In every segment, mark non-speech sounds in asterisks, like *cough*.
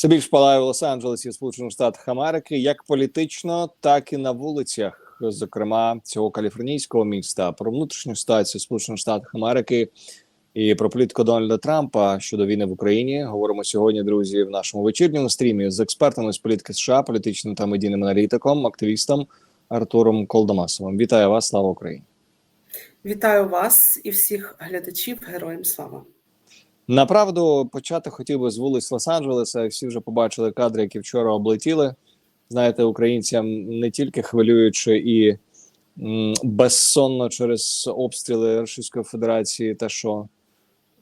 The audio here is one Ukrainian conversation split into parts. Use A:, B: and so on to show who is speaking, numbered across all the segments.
A: Все більш палає в Лос-Анджелесі, Сполучених Штатах Америки, як політично, так і на вулицях, зокрема цього каліфорнійського міста, про внутрішню ситуацію Сполучених Штатах Америки і про політику Дональда Трампа щодо війни в Україні. Говоримо сьогодні, друзі, в нашому вечірньому стрімі з експертами з політики США, політичним та медійним аналітиком, активістом Артуром Колдомасовим. Вітаю вас, слава Україні!
B: Вітаю вас і всіх глядачів. Героям слава!
A: Направду почати хотів би з вулиць Лос-Анджелеса. Всі вже побачили кадри, які вчора облетіли. Знаєте, українцям не тільки хвилюючи і безсонно через обстріли Російської Федерації, те, що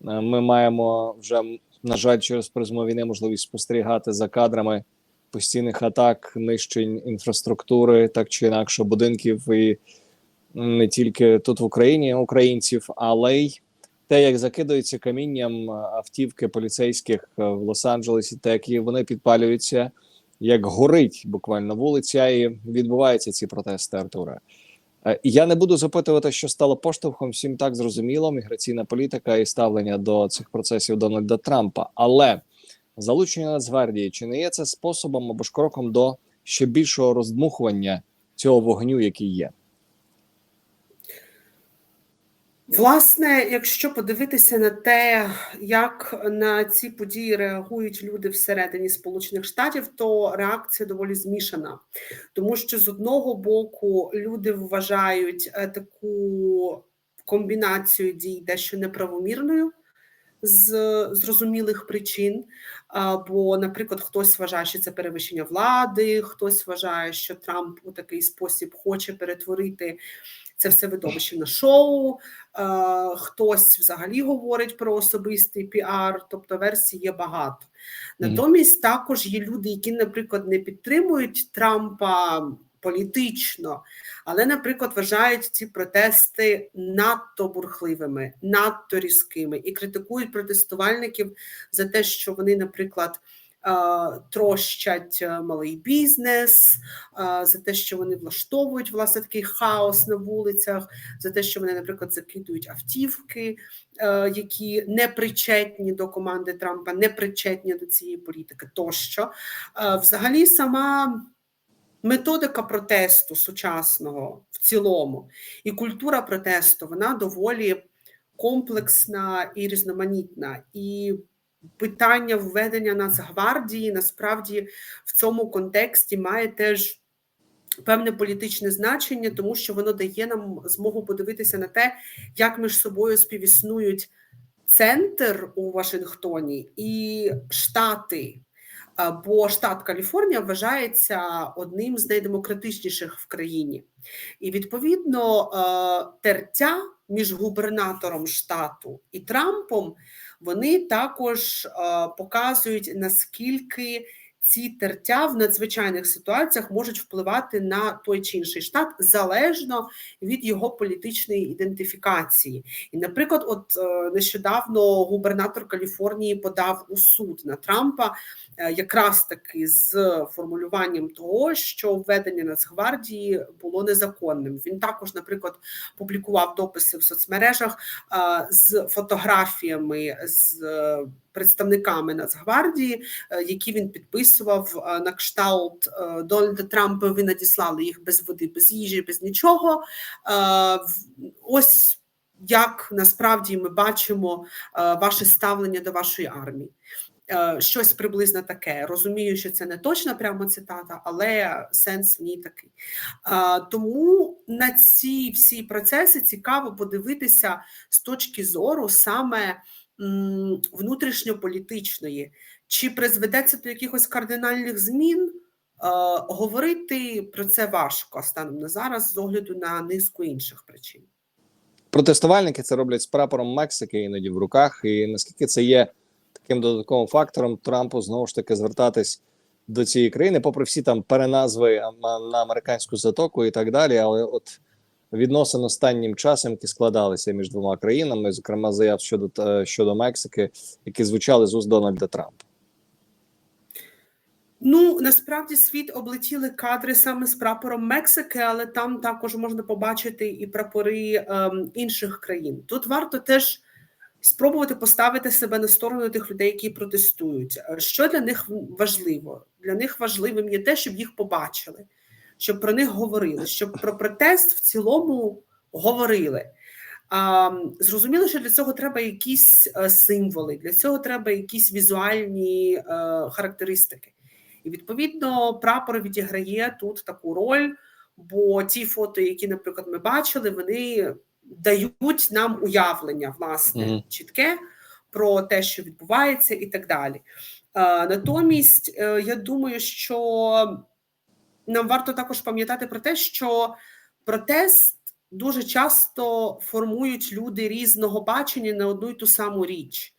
A: е, ми маємо вже на жаль, через призму війни можливість спостерігати за кадрами постійних атак, нищень інфраструктури, так чи інакше будинків, і не тільки тут в Україні українців, але й те, як закидаються камінням автівки поліцейських в Лос-Анджелесі, те, як вони підпалюються, як горить буквально вулиця, і відбуваються ці протести Артура. Е, Я не буду запитувати, що стало поштовхом. Всім так зрозуміло, міграційна політика і ставлення до цих процесів Дональда Трампа. Але залучення Нацгвардії чи не є це способом або ж кроком до ще більшого роздмухування цього вогню, який є?
B: Власне, якщо подивитися на те, як на ці події реагують люди всередині Сполучених Штатів, то реакція доволі змішана, тому що з одного боку люди вважають е, таку комбінацію дій дещо неправомірною. З зрозумілих причин, бо, наприклад, хтось вважає, що це перевищення влади, хтось вважає, що Трамп у такий спосіб хоче перетворити це все видовище на шоу. Хтось взагалі говорить про особистий піар, тобто версій є багато. Натомість також є люди, які, наприклад, не підтримують Трампа політично, але, наприклад, вважають ці протести надто бурхливими, надто різкими і критикують протестувальників за те, що вони, наприклад, трощать малий бізнес, за те, що вони влаштовують власне такий хаос на вулицях, за те, що вони, наприклад, закидують автівки, які не причетні до команди Трампа, не причетні до цієї політики, тощо взагалі сама. Методика протесту сучасного в цілому і культура протесту вона доволі комплексна і різноманітна. І питання введення Нацгвардії насправді в цьому контексті має теж певне політичне значення, тому що воно дає нам змогу подивитися на те, як між собою співіснують центр у Вашингтоні і штати. Бо штат Каліфорнія вважається одним з найдемократичніших в країні, і відповідно тертя між губернатором штату і Трампом вони також показують наскільки ці тертя в надзвичайних ситуаціях можуть впливати на той чи інший штат залежно від його політичної ідентифікації. І, наприклад, от нещодавно губернатор Каліфорнії подав у суд на Трампа якраз таки з формулюванням того, що введення Нацгвардії було незаконним. Він також, наприклад, публікував дописи в соцмережах з фотографіями з представниками Нацгвардії, які він підписував на кшталт Дональда Трампа. Ви надіслали їх без води, без їжі, без нічого. Ось як насправді ми бачимо ваше ставлення до вашої армії. Щось приблизно таке. Розумію, що це не точна прямо цитата, але сенс в ній такий. Тому на ці всі процеси цікаво подивитися з точки зору саме внутрішньополітичної. Чи призведе це до якихось кардинальних змін? Говорити про це важко станом на зараз з огляду на низку інших причин.
A: Протестувальники це роблять з прапором Мексики іноді в руках, і наскільки це є таким додатковим фактором Трампу знову ж таки звертатись до цієї країни, попри всі там переназви на американську затоку і так далі. Але от відносин останнім часом, які складалися між двома країнами, зокрема заяв щодо щодо Мексики, які звучали з уст Дональда Трампа.
B: Ну насправді світ облетіли кадри саме з прапором Мексики, але там також можна побачити і прапори ем, інших країн. Тут варто теж спробувати поставити себе на сторону тих людей, які протестують. Е, Що для них важливо? Для них важливим є те, щоб їх побачили, щоб про них говорили, щоб про протест в цілому говорили. А, зрозуміло, що для цього треба якісь е, символи, для цього треба якісь візуальні е, характеристики. І відповідно прапор відіграє тут таку роль, бо ті фото, які, наприклад, ми бачили, вони дають нам уявлення, власне,
A: Мгм.
B: чітке про те, що відбувається, і так далі. А, натомість, е, я думаю, що нам варто також пам'ятати про те, що протест дуже часто формують люди різного бачення на одну й ту саму річ.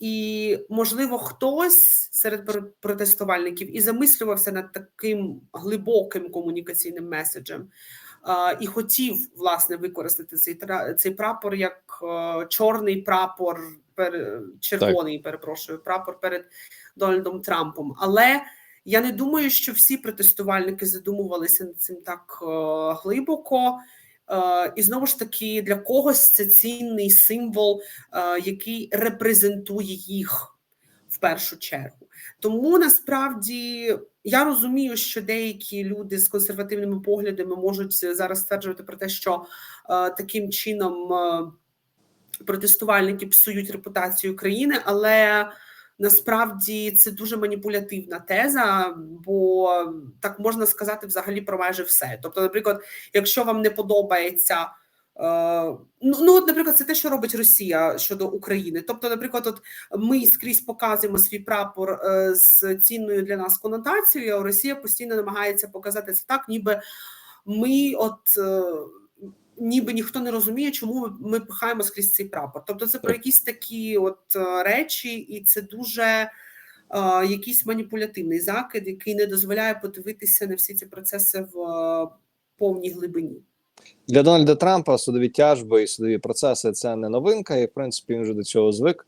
B: І, можливо, хтось серед протестувальників і замислювався над таким глибоким комунікаційним меседжем, і хотів власне використати цей цей прапор як е, чорний прапор, пер, червоний, перепрошую, прапор перед Дональдом Трампом. Але я не думаю, що всі протестувальники задумувалися над цим так е, глибоко. Е, і знову ж таки, для когось це цінний символ, е, який репрезентує їх в першу чергу. Тому насправді я розумію, що деякі люди з консервативними поглядами можуть зараз стверджувати про те, що таким чином протестувальники псують репутацію країни, але насправді це дуже маніпулятивна теза, бо так можна сказати взагалі про майже все. Тобто, наприклад, якщо вам не подобається. е, Ну, ну, от, наприклад, це те, що робить Росія щодо України. Тобто, наприклад, от ми скрізь показуємо свій прапор е, з цінною для нас конотацією, а Росія постійно намагається показати це так, ніби ми, от е, ніби ніхто не розуміє, чому ми, пихаємо скрізь цей прапор. Тобто, це про якісь такі от е, речі, і це дуже е, якийсь маніпулятивний закид, який не дозволяє подивитися на всі ці процеси в е, повній глибині.
A: Для Дональда Трампа судові тяжби і судові процеси це не новинка, і в принципі він вже до цього звик.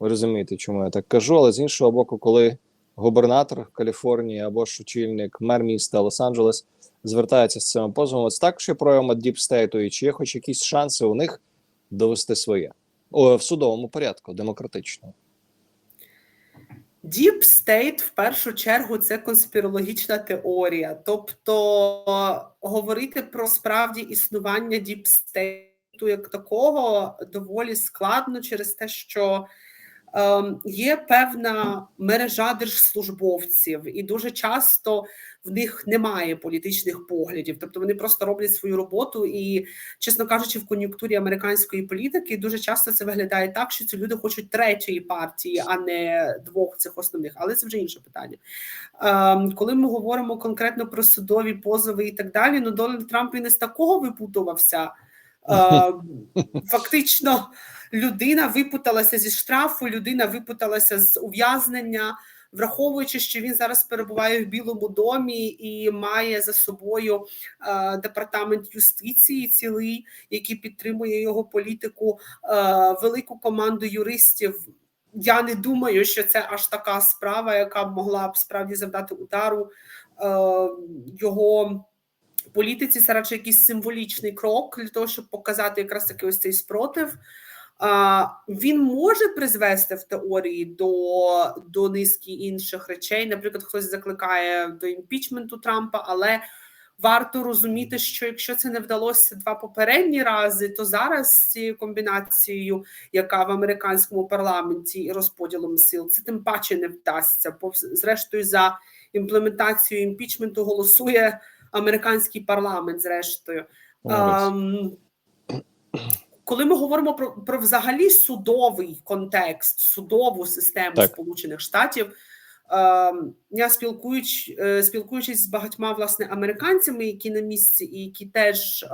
A: Ви розумієте, чому я так кажу. Але з іншого боку, коли губернатор Каліфорнії або ж очільник мер міста Лос-Анджелес звертається з цими позовами, це також є проявом діпстейту, і чи є хоч якісь шанси у них довести своє О, в судовому порядку, демократично.
B: Deep State в першу чергу це конспірологічна теорія. Тобто говорити про справді існування State як такого доволі складно через те, що є певна мережа держслужбовців, і дуже часто в них немає політичних поглядів. Тобто вони просто роблять свою роботу. І, чесно кажучи, в кон'юнктурі американської політики дуже часто це виглядає так, що ці люди хочуть третьої партії, а не двох цих основних. Але це вже інше питання. Ем, коли ми говоримо конкретно про судові позови і так далі, ну Дональд Трамп і не з такого випутувався. *laughs* Фактично, людина випуталася зі штрафу, людина випуталася з ув'язнення, враховуючи, що він зараз перебуває в Білому домі і має за собою департамент юстиції, цілий, який підтримує його політику, велику команду юристів. Я не думаю, що це аж така справа, яка б могла б справді завдати удару е, політиці. Це радше якийсь символічний крок для того, щоб показати якраз таки ось цей спротив. А, він може призвести в теорії до, до низки інших речей. Наприклад, хтось закликає до імпічменту Трампа, але варто розуміти, що якщо це не вдалося два попередні рази, то зараз з цією комбінацією, яка в американському парламенті і розподілом сил, це тим паче не вдасться. Бо зрештою за імплементацію імпічменту голосує американський парламент. Зрештою. Ем, коли ми говоримо про, про взагалі судовий контекст, судову систему
A: Так.
B: Сполучених Штатів, е, я спілкуюч, е, спілкуючись з багатьма власне американцями, які на місці, і які теж е,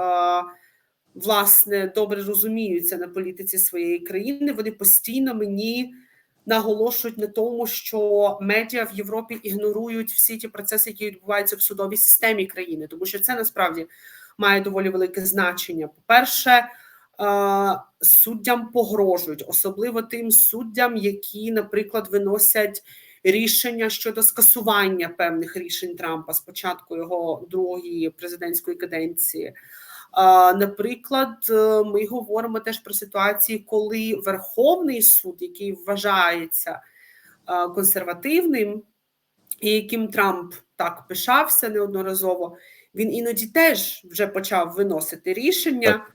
B: власне добре розуміються на політиці своєї країни, вони постійно мені наголошують на тому, що медіа в Європі ігнорують всі ті процеси, які відбуваються в судовій системі країни, тому що це насправді має доволі велике значення. По перше. е, Суддям погрожують, особливо тим суддям, які, наприклад, виносять рішення щодо скасування певних рішень Трампа з початку його другої президентської каденції. Наприклад, е, ми говоримо теж про ситуації, коли Верховний суд, який вважається е, консервативним, і яким Трамп так пишався неодноразово, він іноді теж вже почав виносити рішення.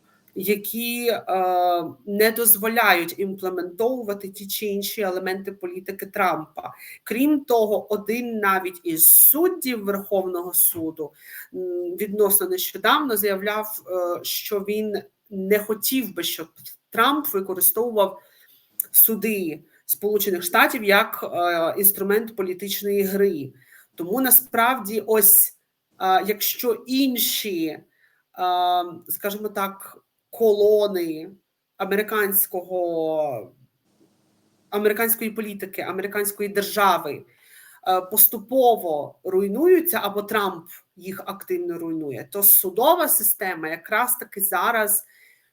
B: Які е, не дозволяють імплементовувати ті чи інші елементи політики Трампа. Крім того, один навіть із суддів Верховного суду відносно нещодавно заявляв, е, що він не хотів би, щоб Трамп використовував суди Сполучених Штатів як е, інструмент політичної гри. Тому насправді, ось якщо інші, скажімо так, колони американського американської політики, американської держави е, поступово руйнуються, або Трамп їх активно руйнує, то судова система якраз таки зараз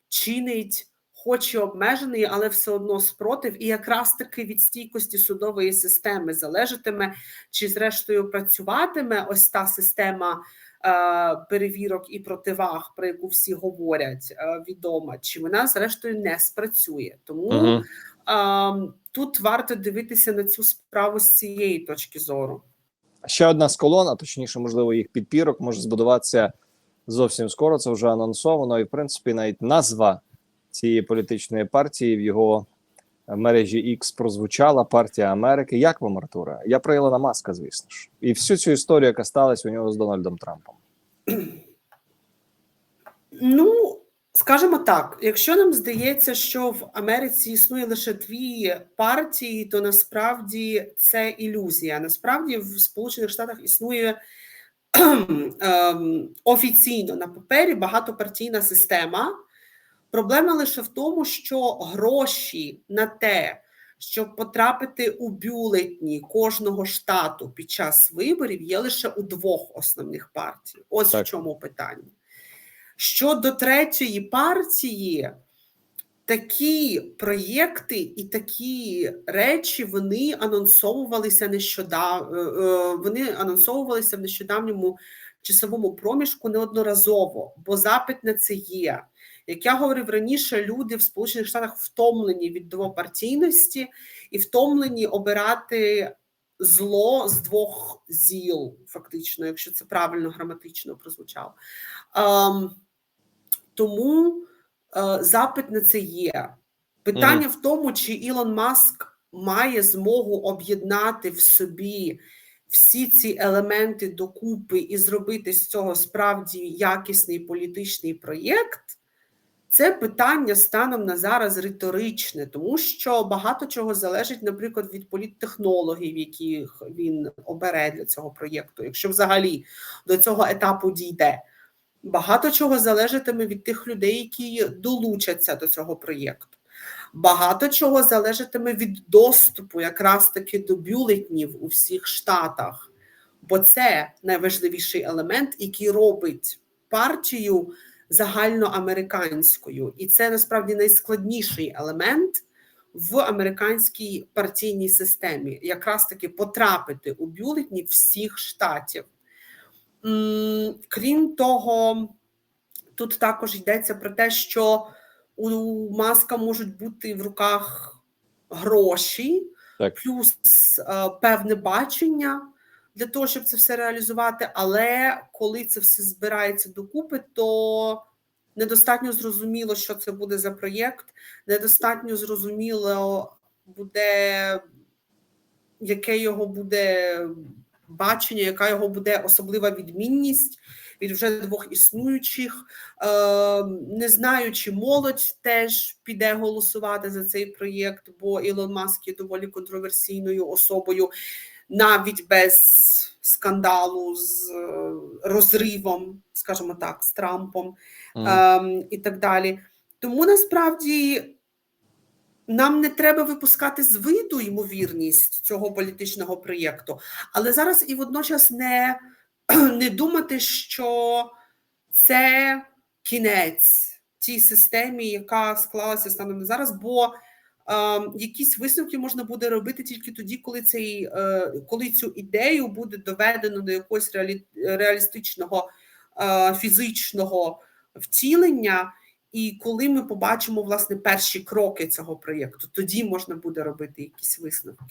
B: чинить. Хоч і обмежений, але все одно спротив, і якраз таки від стійкості судової системи залежатиме, чи зрештою працюватиме ось та система перевірок і противаг, про яку всі говорять, е, відома, чи вона зрештою не спрацює. Тому
A: Угу.
B: е, тут варто дивитися на цю справу з цієї точки зору.
A: Ще одна з колон, а точніше, можливо, їх підпірок може збудуватися зовсім скоро. Це вже анонсовано, і в принципі навіть назва цієї політичної партії в його мережі X прозвучала партія Америки. Як вам, Артуре? Я про Ілона Маска, звісно ж, і всю цю історію, яка сталася у нього з Дональдом Трампом.
B: Ну, скажімо так, якщо нам здається, що в Америці існує лише дві партії, то насправді це ілюзія. Насправді в Сполучених Штатах існує ем, офіційно на папері багатопартійна система. Проблема лише в тому, що гроші на те, щоб потрапити у бюлетні кожного штату під час виборів, є лише у двох основних партій. Ось
A: Так.
B: в чому питання. Щодо третьої партії, такі проєкти і такі речі вони анонсовувалися нещодавно. Вони анонсовувалися в нещодавньому часовому проміжку неодноразово, бо запит на це є. Як я говорив раніше, люди в Сполучених Штатах втомлені від двопартійності і втомлені обирати зло з двох зіл, фактично, якщо це правильно граматично прозвучало. Ем, тому е, запит на це є. Питання в тому, чи Ілон Маск має змогу об'єднати в собі всі ці елементи докупи і зробити з цього справді якісний політичний проєкт. Це питання станом на зараз риторичне, тому що багато чого залежить, наприклад, від політтехнологів, яких він обере для цього проєкту, якщо взагалі до цього етапу дійде. Багато чого залежатиме від тих людей, які долучаться до цього проєкту. Багато чого залежатиме від доступу якраз таки до бюлетнів у всіх штатах, бо це найважливіший елемент, який робить партію загальноамериканською, і це насправді найскладніший елемент в американській партійній системі, якраз таки потрапити у бюлетні всіх штатів. Крім того, тут також йдеться про те, що у маска можуть бути в руках гроші,
A: Так.
B: плюс е, певне бачення для того, щоб це все реалізувати. Але коли це все збирається докупи, то недостатньо зрозуміло, що це буде за проєкт, недостатньо зрозуміло буде, яке його буде бачення, яка його буде особлива відмінність від вже двох існуючих. Е, не знаю, чи молодь теж піде голосувати за цей проєкт, бо Ілон Маск є доволі контроверсійною особою, навіть без скандалу з е, розривом, скажімо так, з Трампом ем, і так далі. Тому насправді нам не треба випускати з виду ймовірність цього політичного проєкту, але зараз і водночас не, *clears throat* не думати, що це кінець тій системі, яка склалася станом на зараз, бо якісь висновки можна буде робити тільки тоді, коли цей, е, коли цю ідею буде доведено до якогось реалі, реалістичного е, фізичного втілення. І коли ми побачимо власне перші кроки цього проєкту, тоді можна буде робити якісь висновки.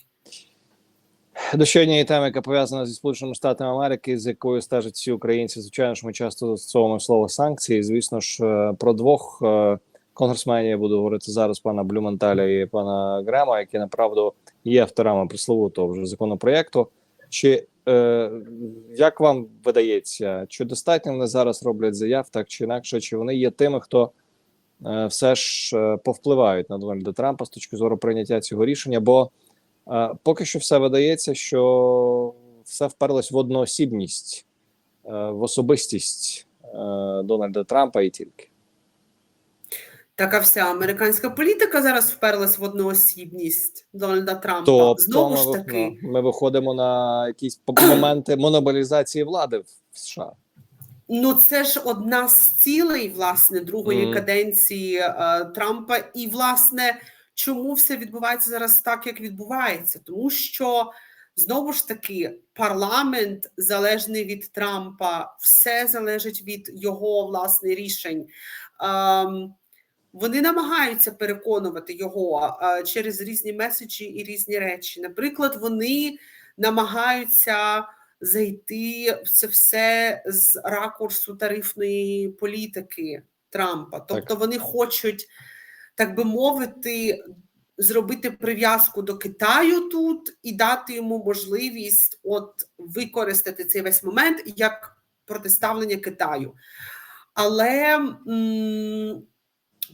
A: До ще теми, яка пов'язана зі Сполученими Штатами Америки, з якою стежать всі українці. Звичайно ж, ми часто застосовуємо слово санкції. Звісно ж, е, про двох конгресменів я буду говорити зараз: пана Блюменталя і пана Грема, які направду є авторами присловутого вже законопроєкту. Чи е, як вам видається, чи достатньо вони зараз роблять заяв, так чи інакше, чи вони є тими, хто е, все ж е, повпливають на Дональда Трампа з точки зору прийняття цього рішення? Бо е, поки що все видається, що все вперлось в одноосібність, е, в особистість е, Дональда Трампа і тільки.
B: Така вся американська політика зараз вперлась в одноосібність Дональда Трампа.
A: Тобто
B: Знову
A: ми,
B: ж таки,
A: ну, ми виходимо на якісь моменти монополізації влади в США.
B: ну це ж одна з цілей власне другої
A: Мгм.
B: каденції е, Трампа. І власне, чому все відбувається зараз так, як відбувається? Тому що знову ж таки парламент залежний від Трампа, все залежить від його власне рішень. Ем, вони намагаються переконувати його через різні меседжі і різні речі. Наприклад, вони намагаються зайти в це все з ракурсу тарифної політики Трампа. Тобто вони хочуть, так би мовити, зробити прив'язку до Китаю тут і дати йому можливість от використати цей весь момент як протиставлення Китаю. Але м,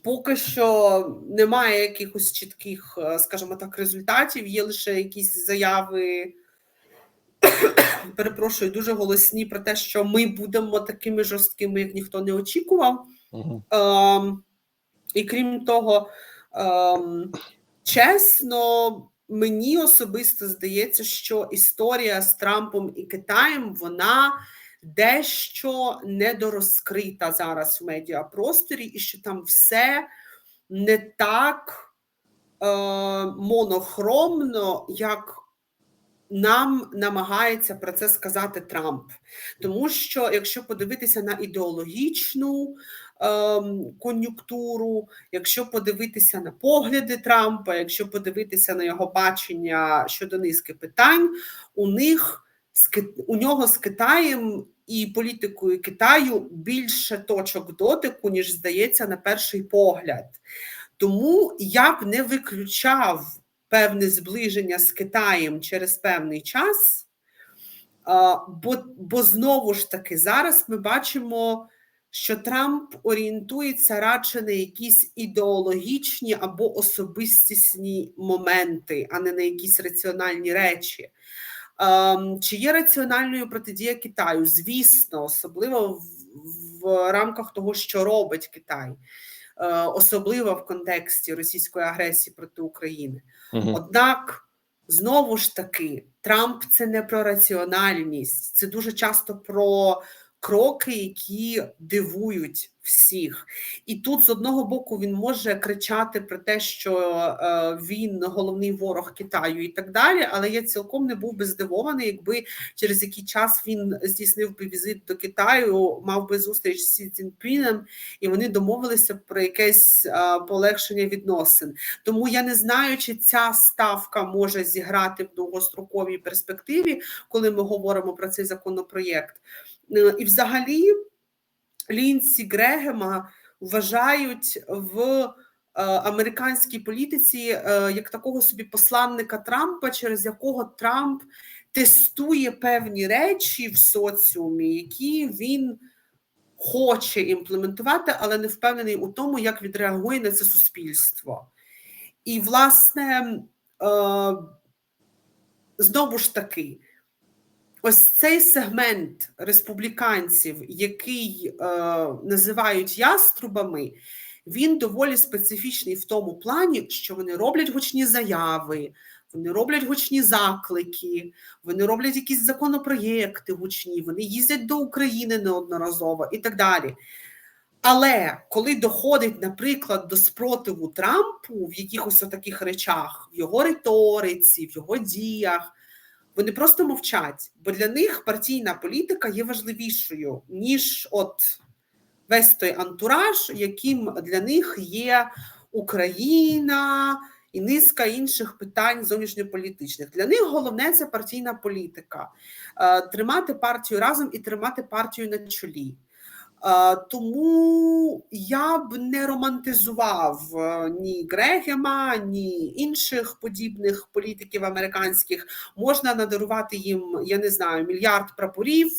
B: поки що немає якихось чітких, е, скажімо так, результатів. Є лише якісь заяви. *coughs* Перепрошую, дуже голосні про те, що ми будемо такими жорсткими, як ніхто не очікував.
A: Угу.
B: Ем, і крім того, ем, чесно, мені особисто здається, що історія з Трампом і Китаєм вона дещо недорозкрита зараз в медіапросторі, і що там все не так е, монохромно, як нам намагається про це сказати Трамп. Тому що, якщо подивитися на ідеологічну ем, кон'юнктуру, якщо подивитися на погляди Трампа, якщо подивитися на його бачення щодо низки питань, у них у нього з Китаєм і політикою Китаю більше точок дотику, ніж здається на перший погляд. Тому я б не виключав певне зближення з Китаєм через певний час. Бо, бо знову ж таки зараз ми бачимо, що Трамп орієнтується радше на якісь ідеологічні або особистісні моменти, а не на якісь раціональні речі. Ем, Чи є раціональною протидія Китаю? Звісно, особливо в, в рамках того, що робить Китай, е, особливо в контексті російської агресії проти України.
A: Угу.
B: Однак, знову ж таки, Трамп це не про раціональність, це дуже часто про кроки, які дивують всіх. І тут з одного боку він може кричати про те, що е, він головний ворог Китаю і так далі. Але я цілком не був би здивований, якби через який час він здійснив би візит до Китаю, мав би зустріч з Сі Цзіньпіном, і вони домовилися про якесь е, полегшення відносин. Тому я не знаю, чи ця ставка може зіграти в довгостроковій перспективі, коли ми говоримо про цей законопроєкт. Е, І взагалі Лінсі Грегема вважають в е, американській політиці е, як такого собі посланника Трампа, через якого Трамп тестує певні речі в соціумі, які він хоче імплементувати, але не впевнений у тому, як відреагує на це суспільство. І, власне, знову ж таки, ось цей сегмент республіканців, який е, називають яструбами, він доволі специфічний в тому плані, що вони роблять гучні заяви, вони роблять гучні заклики, вони роблять якісь законопроєкти гучні, вони їздять до України неодноразово і так далі. Але коли доходить, наприклад, до спротиву Трампу в якихось таких речах, в його риториці, в його діях, вони просто мовчать, бо для них партійна політика є важливішою, ніж от весь той антураж, яким для них є Україна і низка інших питань зовнішньополітичних. Для них головне це партійна політика, Е, тримати партію разом і тримати партію на чолі. Е, Тому я б не романтизував е, ні Грегема, ні інших подібних політиків американських. Можна надарувати їм, я не знаю, мільярд прапорів.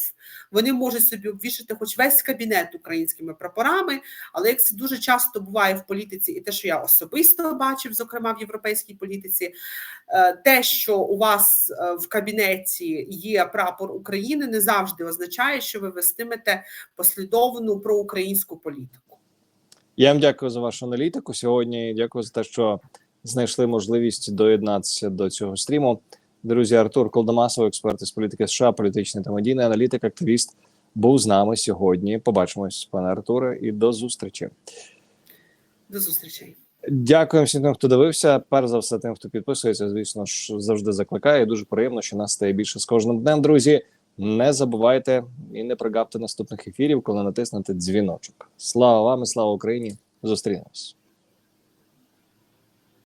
B: Вони можуть собі обвішати хоч весь кабінет українськими прапорами. Але як це дуже часто буває в політиці, і те, що я особисто бачив, зокрема в європейській політиці, е, те, що у вас в кабінеті є прапор України, не завжди означає, що ви вестимете послідовну проукраїнську політику.
A: Я вам дякую за вашу аналітику сьогодні. Дякую за те, що знайшли можливість доєднатися до цього стріму. Друзі, Артур Колдомасов, експерт із політики США, політичний та медійний аналітик, активіст, був з нами сьогодні. Побачимось, пане Артуре, і до зустрічі.
B: До зустрічей.
A: Дякуємо всім тим, хто дивився. Перш за все, тим, хто підписується, звісно ж, завжди закликає. Дуже приємно, що нас стає більше з кожним днем. Друзі, не забувайте і не пригапте наступних ефірів, коли натиснете дзвіночок. Слава вам і слава Україні! Зустрінемось.